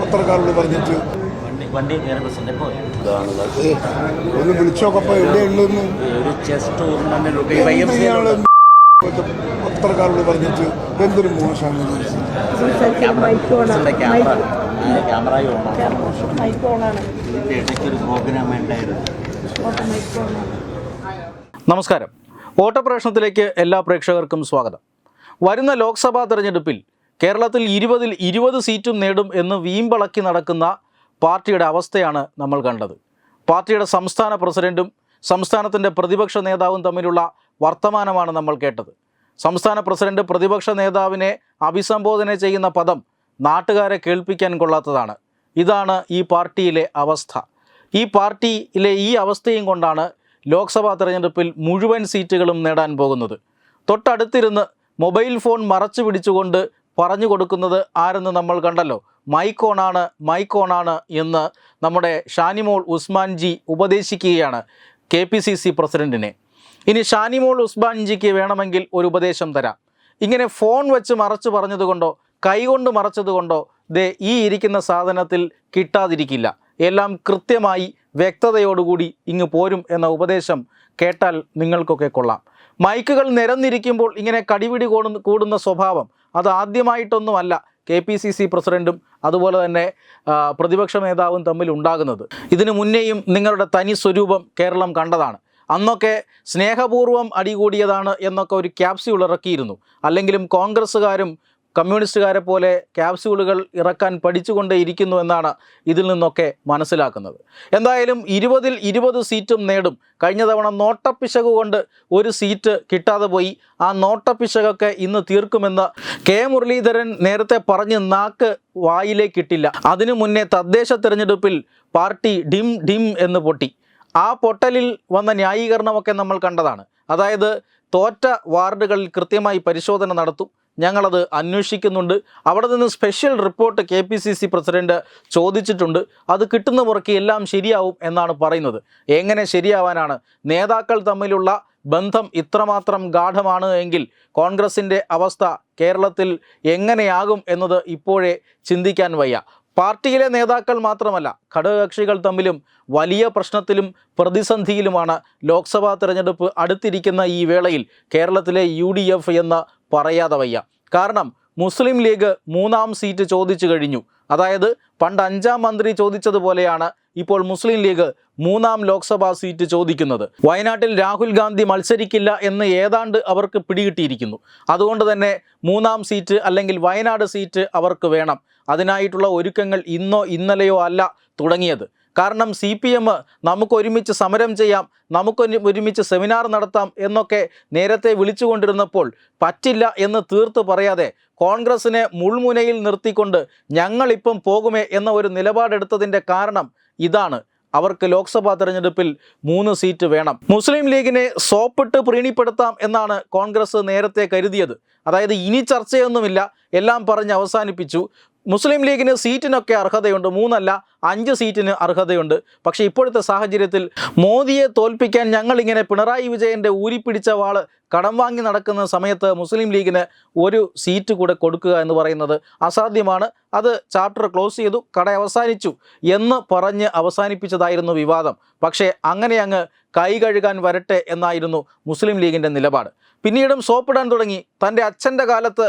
പത്രക്കാരോട് പറഞ്ഞിട്ട് ഒന്ന് വിളിച്ചോക്കപ്പോ പത്രക്കാരോട് പറഞ്ഞിട്ട് എന്തൊരു മോശമാണ് നമസ്കാരം. വോട്ടപ്രേഷണത്തിലേക്ക് എല്ലാ പ്രേക്ഷകർക്കും സ്വാഗതം. വരുന്ന ലോക്സഭാ തെരഞ്ഞെടുപ്പിൽ കേരളത്തിൽ ഇരുപതിൽ ഇരുപത് സീറ്റും നേടും എന്ന് വീമ്പളക്കി നടക്കുന്ന പാർട്ടിയുടെ അവസ്ഥയാണ് നമ്മൾ കണ്ടത്. പാർട്ടിയുടെ സംസ്ഥാന പ്രസിഡന്റും സംസ്ഥാനത്തിന്റെ പ്രതിപക്ഷ നേതാവും തമ്മിലുള്ള വർത്തമാനമാണ് നമ്മൾ കേട്ടത്. സംസ്ഥാന പ്രസിഡന്റ് പ്രതിപക്ഷ നേതാവിനെ അഭിസംബോധന ചെയ്യുന്ന പദം നാട്ടുകാരെ കേൾപ്പിക്കാൻ കൊള്ളാത്തതാണ്. ഇതാണ് ഈ പാർട്ടിയിലെ അവസ്ഥ. ഈ പാർട്ടിയിലെ ഈ അവസ്ഥയും കൊണ്ടാണ് ലോക്സഭാ തെരഞ്ഞെടുപ്പിൽ മുഴുവൻ സീറ്റുകളും നേടാൻ പോകുന്നത്. തൊട്ടടുത്തിരുന്ന് മൊബൈൽ ഫോൺ മറച്ചു പിടിച്ചുകൊണ്ട് പറഞ്ഞു കൊടുക്കുന്നത് ആരെന്ന് നമ്മൾ കണ്ടല്ലോ. മൈക്കോണാണ് മൈക്കോണാണ് എന്ന് നമ്മുടെ ഷാനിമോൾ ഉസ്മാൻജി ഉപദേശിക്കുകയാണ് കെ പി സി സി പ്രസിഡന്റിനെ ഇനി ഷാനിമോൾ ഉസ്മാൻജിക്ക് വേണമെങ്കിൽ ഒരു ഉപദേശം തരാം. ഇങ്ങനെ ഫോൺ വെച്ച് മറച്ചു പറഞ്ഞതുകൊണ്ടോ കൈകൊണ്ട് മറച്ചതുകൊണ്ടോ ദേ ഈ ഇരിക്കുന്ന സാധനത്തിൽ കിട്ടാതിരിക്കില്ല. എല്ലാം കൃത്യമായി വ്യക്തതയോടുകൂടി ഇങ്ങ് പോരും എന്ന ഉപദേശം കേട്ടാൽ നിങ്ങൾക്കൊക്കെ കൊള്ളാം. മൈക്കുകൾ നിരന്നിരിക്കുമ്പോൾ ഇങ്ങനെ കടിപിടി കൂടുന്ന സ്വഭാവം അത് ആദ്യമായിട്ടൊന്നുമല്ല കെ പി സി സി പ്രസിഡന്റും അതുപോലെ തന്നെ പ്രതിപക്ഷ നേതാവും തമ്മിൽ ഉണ്ടാകുന്നത്. ഇതിനു മുന്നേയും നിങ്ങളുടെ തനി സ്വരൂപം കേരളം കണ്ടതാണ്. അന്നൊക്കെ സ്നേഹപൂർവം അടികൂടിയതാണ് എന്നൊക്കെ ഒരു ക്യാപ്സ്യൂൾ ഇറക്കിയിരുന്നു. അല്ലെങ്കിലും കോൺഗ്രസ്സുകാരും കമ്മ്യൂണിസ്റ്റുകാരെ പോലെ ക്യാപ്സ്യൂളുകൾ ഇറക്കാൻ പഠിച്ചുകൊണ്ടേയിരിക്കുന്നു എന്നാണ് ഇതിൽ നിന്നൊക്കെ മനസ്സിലാക്കുന്നത്. എന്തായാലും ഇരുപതിൽ ഇരുപത് സീറ്റും നേടും. കഴിഞ്ഞ തവണ നോട്ടപ്പിശക് കൊണ്ട് ഒരു സീറ്റ് കിട്ടാതെ പോയി. ആ നോട്ടപ്പിശകൊക്കെ ഇന്ന് തീർക്കുമെന്ന് കെ. മുരളീധരൻ നേരത്തെ പറഞ്ഞ് നാക്ക് വായിലേക്കിട്ടില്ല അതിനു മുന്നേ തദ്ദേശ തെരഞ്ഞെടുപ്പിൽ പാർട്ടി ഡിം ഡിം എന്ന് പൊട്ടി. ആ പൊട്ടലിൽ വന്ന ന്യായീകരണമൊക്കെ നമ്മൾ കണ്ടതാണ്. അതായത് തോറ്റ വാർഡുകളിൽ കൃത്യമായി പരിശോധന നടത്തും. ഞങ്ങളത് അന്വേഷിക്കുന്നുണ്ട്. അവിടെ നിന്ന് special report K P C C president ചോദിച്ചിട്ടുണ്ട്. അത് കിട്ടുന്ന മുറയ്ക്ക് എല്ലാം ശരിയാവും എന്നാണ് പറയുന്നത്. എങ്ങനെ ശരിയാവാനാണ്? നേതാക്കൾ തമ്മിലുള്ള ബന്ധം ഇത്രമാത്രം ഗാഠമാണ് എങ്കിൽ കോൺഗ്രസിന്റെ അവസ്ഥ കേരളത്തിൽ എങ്ങനെയാകും എന്നത് ഇപ്പോഴേ ചിന്തിക്കാൻ വയ്യ. പാർട്ടിയിലെ നേതാക്കൾ മാത്രമല്ല ഘടകകക്ഷികൾ തമ്മിലും വലിയ പ്രശ്നത്തിലും പ്രതിസന്ധിയിലുമാണ് ലോക്സഭാ തെരഞ്ഞെടുപ്പ് അടുത്തിരിക്കുന്ന ഈ വേളയിൽ കേരളത്തിലെ യു എന്ന് പറയാതെ വയ്യ. കാരണം മുസ്ലിം ലീഗ് മൂന്നാം സീറ്റ് ചോദിച്ചു കഴിഞ്ഞു. അതായത് പണ്ട് അഞ്ചാം മന്ത്രി ചോദിച്ചതുപോലെയാണ് ഇപ്പോൾ മുസ്ലിം ലീഗ് മൂന്നാം ലോക്സഭാ സീറ്റ് ചോദിക്കുന്നത്. വയനാട്ടിൽ രാഹുൽ ഗാന്ധി മത്സരിക്കില്ല എന്ന് ഏതാണ്ട് അവർക്ക് പിടികിട്ടിയിരിക്കുന്നു. അതുകൊണ്ട് തന്നെ മൂന്നാം സീറ്റ് അല്ലെങ്കിൽ വയനാട് സീറ്റ് അവർക്ക് വേണം. അതിനായിട്ടുള്ള ഒരുക്കങ്ങൾ ഇന്നോ ഇന്നലെയോ അല്ല തുടങ്ങിയത്. കാരണം സി പി എം നമുക്ക് ഒരുമിച്ച് സമരം ചെയ്യാം നമുക്ക് ഒരുമിച്ച് സെമിനാർ നടത്താം എന്നൊക്കെ നേരത്തെ വിളിച്ചുകൊണ്ടിരുന്നപ്പോൾ പറ്റില്ല എന്ന് തീർത്ത് പറയാതെ കോൺഗ്രസിനെ മുൾമുനയിൽ നിർത്തിക്കൊണ്ട് ഞങ്ങളിപ്പം പോകുമേ എന്ന ഒരു നിലപാടെടുത്തതിന്റെ കാരണം ഇതാണ്. അവർക്ക് ലോക്സഭാ തെരഞ്ഞെടുപ്പിൽ മൂന്ന് സീറ്റ് വേണം. മുസ്ലിം ലീഗിനെ സോപ്പിട്ട് പ്രീണിപ്പെടുത്താം എന്നാണ് കോൺഗ്രസ് നേരത്തെ കരുതിയത്. അതായത് ഇനി ചർച്ചയൊന്നുമില്ല എല്ലാം പറഞ്ഞ് അവസാനിപ്പിച്ചു. മുസ്ലിം ലീഗിന് സീറ്റിനൊക്കെ അർഹതയുണ്ട്. മൂന്നല്ല അഞ്ച് സീറ്റിന് അർഹതയുണ്ട്. പക്ഷേ ഇപ്പോഴത്തെ സാഹചര്യത്തിൽ മോദിയെ തോൽപ്പിക്കാൻ ഞങ്ങളിങ്ങനെ പിണറായി വിജയന്റെ ഊരിപ്പിടിച്ച വാൾ കടം വാങ്ങി നടക്കുന്ന സമയത്ത് മുസ്ലിം ലീഗിന് ഒരു സീറ്റ് കൂടെ കൊടുക്കുക എന്ന് പറയുന്നത് അസാധ്യമാണ്. അത് ചാപ്റ്റർ ക്ലോസ് ചെയ്തു കട അവസാനിച്ചു എന്ന് പറഞ്ഞ് അവസാനിപ്പിച്ചതായിരുന്നു വിവാദം. പക്ഷേ അങ്ങനെ അങ്ങ് കൈ കഴുകാൻ വരട്ടെ എന്നായിരുന്നു മുസ്ലിം ലീഗിന്റെ നിലപാട്. പിന്നീടും സോപ്പിടാൻ തുടങ്ങി. തന്റെ അച്ഛന്റെ കാലത്ത്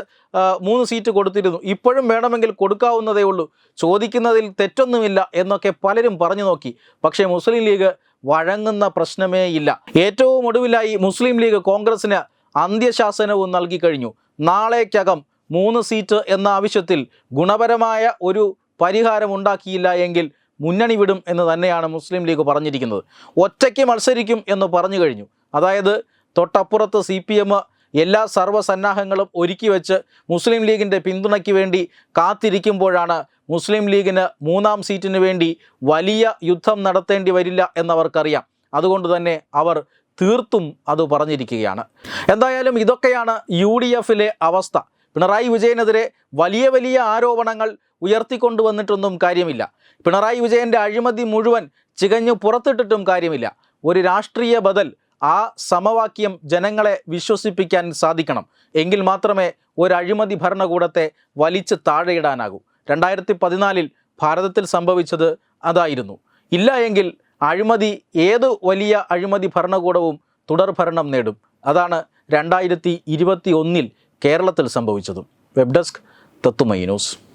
മൂന്ന് സീറ്റ് കൊടുത്തിരുന്നു. ഇപ്പോഴും വേണമെങ്കിൽ കൊടുക്കാവുന്നതേ ഉള്ളൂ. ചോദിക്കുന്നതിൽ തെറ്റൊന്നുമില്ല എന്നൊക്കെ പലരും പറഞ്ഞു നോക്കി. പക്ഷേ മുസ്ലിം ലീഗ് വഴങ്ങുന്ന പ്രശ്നമേ ഇല്ല. ഏറ്റവും ഒടുവിലായി മുസ്ലിം ലീഗ് കോൺഗ്രസിന് അന്ത്യശാസനവും നൽകി കഴിഞ്ഞു. നാളേക്കകം മൂന്ന് സീറ്റ് എന്ന ആവശ്യത്തിൽ ഗുണപരമായ ഒരു പരിഹാരം ഉണ്ടാക്കിയില്ല എങ്കിൽ മുന്നണി വിടും എന്ന് തന്നെയാണ് മുസ്ലിം ലീഗ് പറഞ്ഞിരിക്കുന്നത്. ഒറ്റയ്ക്ക് മത്സരിക്കും എന്ന് പറഞ്ഞു കഴിഞ്ഞു. അതായത് തൊട്ടപ്പുറത്ത് സി പി എം എല്ലാ സർവസന്നാഹങ്ങളും ഒരുക്കി വെച്ച് മുസ്ലിം ലീഗിന്റെ പിന്തുണയ്ക്ക് വേണ്ടി കാത്തിരിക്കുമ്പോഴാണ് മുസ്ലിം ലീഗിന് മൂന്നാം സീറ്റിന് വേണ്ടി വലിയ യുദ്ധം നടത്തേണ്ടി വരില്ല എന്നവർക്കറിയാം. അതുകൊണ്ട് തന്നെ അവർ തീർത്തും അത് പറഞ്ഞിരിക്കുകയാണ്. എന്തായാലും ഇതൊക്കെയാണ് യു ഡി എഫിലെ അവസ്ഥ. പിണറായി വിജയനെതിരെ വലിയ വലിയ ആരോപണങ്ങൾ ഉയർത്തിക്കൊണ്ടുവന്നിട്ടൊന്നും കാര്യമില്ല. പിണറായി വിജയന്റെ അഴിമതി മുഴുവൻ ചികഞ്ഞു പുറത്തിട്ടിട്ടും കാര്യമില്ല. ഒരു രാഷ്ട്രീയ ബദൽ ആ സമവാക്യം ജനങ്ങളെ വിശ്വസിപ്പിക്കാൻ സാധിക്കണം. എങ്കിൽ മാത്രമേ ഒരു അഴിമതി ഭരണകൂടത്തെ വലിച്ച് താഴെയിടാനാകൂ. രണ്ടായിരത്തി പതിനാലിൽ ഭാരതത്തിൽ സംഭവിച്ചത് അതായിരുന്നു. ഇല്ല എങ്കിൽ അഴിമതി ഏത് വലിയ അഴിമതി ഭരണകൂടവും തുടർഭരണം നേടും. അതാണ് രണ്ടായിരത്തി ഇരുപത്തി ഒന്നിൽ കേരളത്തിൽ സംഭവിച്ചതും. വെബ് ഡെസ്ക് തത്തുമൈ ന്യൂസ്.